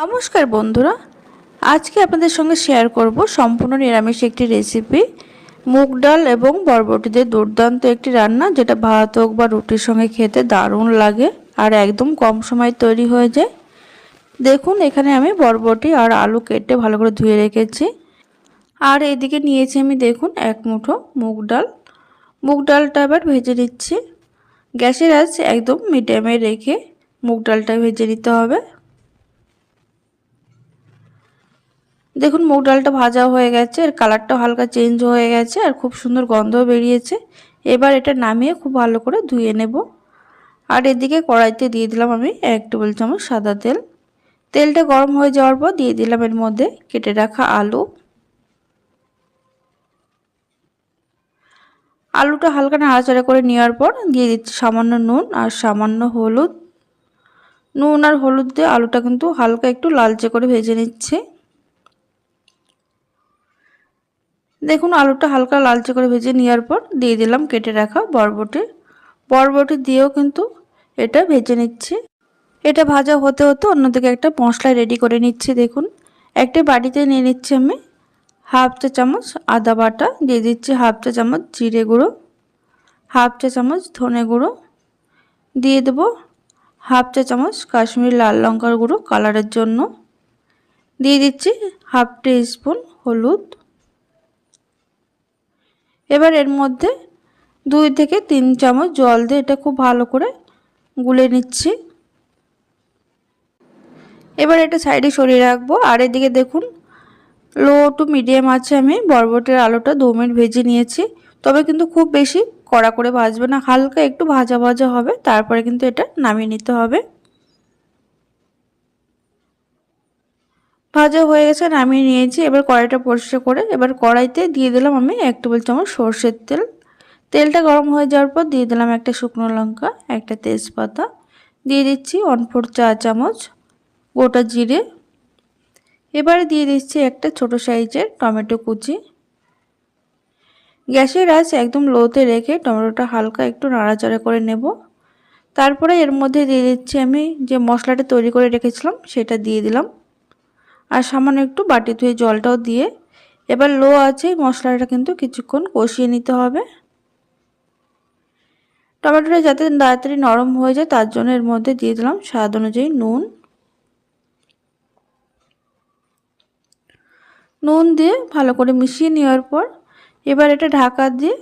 নমস্কার বন্ধুরা। আজকে আপনাদের সঙ্গে শেয়ার করব সম্পূর্ণ নিরামিষ একটি রেসিপি মুগ ডাল এবং বরবটি দিয়ে দুর্দান্ত একটি রান্না, যেটা ভাত হোক বা রুটির সঙ্গে খেতে দারুণ লাগে আর একদম কম সময় তৈরি হয়ে যায়। দেখুন, এখানে আমি বরবটি আর আলু কেটে ভালো করে ধুয়ে রেখেছি। আর এদিকে নিয়েছি আমি দেখুন এক মুঠো মুগ ডাল। মুগ ডালটা এবার ভেজে নিচ্ছি। গ্যাসের আঁচ একদম মিডিয়ামে রেখে মুগ ডালটা ভেজে নিতে হবে। দেখুন, মুগ ডালটা ভাজা হয়ে গেছে আর কালারটাও হালকা চেঞ্জ হয়ে গেছে, আর খুব সুন্দর গন্ধ বেরিয়েছে। এবার এটা নামিয়ে খুব ভালো করে ধুয়ে নেব। আর এদিকে কড়াইতে দিয়ে দিলাম আমি এক টেবিল চামচ সাদা তেল। তেলটা গরম হয়ে যাওয়ার পর দিয়ে দিলাম এর মধ্যে কেটে রাখা আলু। আলুটা হালকা নাড়াচাড়া করে নেওয়ার পর দিয়ে দিচ্ছি সামান্য নুন আর সামান্য হলুদ। নুন আর হলুদ দিয়ে আলুটা কিন্তু হালকা একটু লালচে করে ভেজে নিচ্ছে। দেখুন, আলুটা হালকা লালচে করে ভেজে নেওয়ার পর দিয়ে দিলাম কেটে রাখা বরবটি। বরবটি দিয়েও কিন্তু এটা ভেজে নিচ্ছি। এটা ভাজা হতে হতে অন্যদিকে একটা মশলা রেডি করে নিচ্ছি, দেখুন। একটা বাড়িতে নিয়ে নিচ্ছি আমি হাফ চা চামচ আদা বাটা, দিয়ে দিচ্ছি হাফ চা চামচ জিরে গুঁড়ো, হাফ চা চামচ ধনে গুঁড়ো, দিয়ে দেবো হাফ চা চামচ কাশ্মীরি লাল লঙ্কার গুঁড়ো কালারের জন্য, দিয়ে দিচ্ছি হাফ টি স্পুন হলুদ এবার এর মধ্যে দুই থেকে তিন চামচ জল দিয়ে এটা খুব ভালো করে গুলে নিচ্ছি। এবার এটা সাইডে সরিয়ে রাখব। আর এদিকে দেখুন, লো টু মিডিয়াম আছে আমি, বরবটির আলুটা দু মিনিট ভেজে নিয়েছি। তবে কিন্তু খুব বেশি কড়া করে ভাজবে না, হালকা একটু ভাজা ভাজা হবে, তারপরে কিন্তু এটা নামিয়ে নিতে হবে। ভাজা হয়ে গেছে, নামিয়ে নিয়েছি। এবার কড়াইটা পরিষ্কার করে এবার কড়াইতে দিয়ে দিলাম আমি এক টেবিল চামচ সর্ষের তেল। তেলটা গরম হয়ে যাওয়ার পর দিয়ে দিলাম একটা শুকনো লঙ্কা, একটা তেজপাতা। দিয়ে দিচ্ছি ওয়ান ফোর চা চামচ গোটা জিরে। এবারে দিয়ে দিচ্ছি একটা ছোট সাইজের টমেটো কুচি। গ্যাসের আঁচ একদম লোতে রেখে টমেটোটা হালকা একটু নাড়াচাড়া করে নেব। তারপরে এর মধ্যে দিয়ে দিচ্ছি আমি যে মশলাটা তৈরি করে রেখেছিলাম, সেটা দিয়ে দিলাম। আর সামান্য একটু বাটি ধুয়ে জলটাও দিয়ে। এবার লো আছে, মশলাটা কিন্তু কিছুক্ষণ কষিয়ে নিতে হবে। টমেটোটা যাতে তাড়াতাড়ি নরম হয়ে যায়, তার জন্য এর মধ্যে দিয়ে দিলাম স্বাদ অনুযায়ী নুন। নুন দিয়ে ভালো করে মিশিয়ে নেওয়ার পর এবার এটা ঢাকা দিয়ে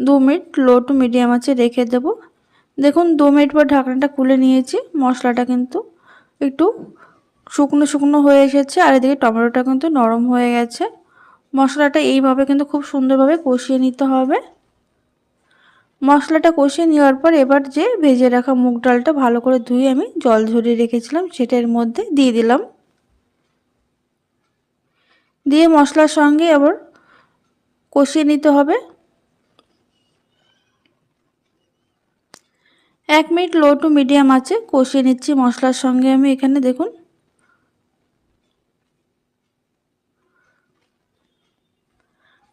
দু মিনিট লো টু মিডিয়াম আছে রেখে দেব। দেখুন, দু মিনিট পর ঢাকনাটা খুলে নিয়েছি, মশলাটা কিন্তু একটু শুকনো শুকনো হয়ে এসেছে আর এদিকে টমেটোটা কিন্তু নরম হয়ে গেছে। মশলাটা এইভাবে কিন্তু খুব সুন্দরভাবে কষিয়ে নিতে হবে। মশলাটা কষিয়ে নেওয়ার পর এবার যে ভেজে রাখা মুগ ডালটা ভালো করে ধুয়ে আমি জল ঝরিয়ে রেখেছিলাম, সেটার মধ্যে দিয়ে দিলাম। দিয়ে মশলার সঙ্গে আবার কষিয়ে নিতে হবে। এক মিনিট লো টু মিডিয়াম আছে, কষিয়ে নিচ্ছি মশলার সঙ্গে আমি এখানে দেখুন।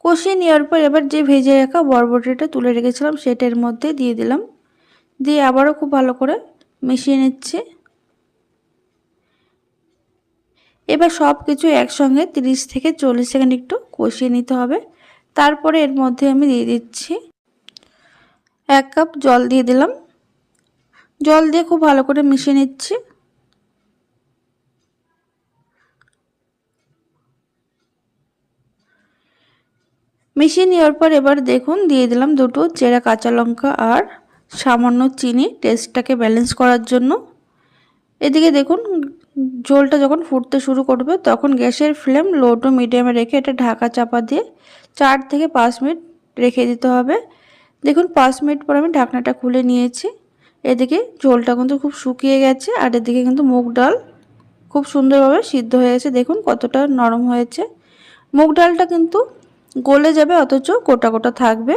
কষিয়ে নেওয়ার পর এবার যে ভেজে রাখা বরবটিটা তুলে রেখেছিলাম, সেটার মধ্যে দিয়ে দিলাম। দিয়ে আবারও খুব ভালো করে মিশিয়ে নিচ্ছি। এবার সব কিছু একসঙ্গে 30 থেকে চল্লিশ সেকেন্ড একটু কষিয়ে নিতে হবে। তারপরে এর মধ্যে আমি দিয়ে দিচ্ছি এক কাপ জল দিয়ে দিলাম। জল দিয়ে খুব ভালো করে মিশিয়ে নিচ্ছি। মিশিয়ে নেওয়ার পর এবার দেখুন দিয়ে দিলাম দুটো চেরা কাঁচা লঙ্কা আর সামান্য চিনি টেস্টটাকে ব্যালেন্স করার জন্য। এদিকে দেখুন ঝোলটা যখন ফুটতে শুরু করবে তখন গ্যাসের ফ্লেম লো টু মিডিয়ামে রেখে এটা ঢাকা চাপা দিয়ে চার থেকে পাঁচ মিনিট রেখে দিতে হবে। দেখুন পাঁচ মিনিট পর আমি ঢাকনাটা খুলে নিয়েছি। এদিকে ঝোলটা কিন্তু খুব শুকিয়ে গেছে আর এদিকে কিন্তু মুগ ডাল খুব সুন্দরভাবে সিদ্ধ হয়ে গেছে। দেখুন কতটা নরম হয়েছে। মুগ ডালটা কিন্তু গলে যাবে, অথচ গোটা গোটা থাকবে।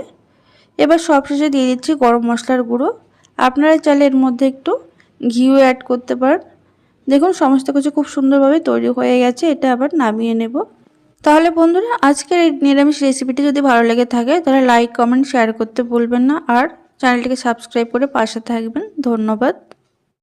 এবার সবশেষে দিয়ে দিচ্ছি গরম মশলার গুঁড়ো। আপনারা চাইলে এর মধ্যে একটু ঘিও অ্যাড করতে পারেন। দেখুন, সমস্ত কিছু খুব সুন্দরভাবে তৈরি হয়ে গেছে, এটা আবার নামিয়ে নেব। তাহলে বন্ধুরা, আজকের এই নিরামিষ রেসিপিটি যদি ভালো লেগে থাকে, তাহলে লাইক কমেন্ট শেয়ার করতে ভুলবেন না। আর চ্যানেলটিকে সাবস্ক্রাইব করে পাশে থাকবেন। ধন্যবাদ।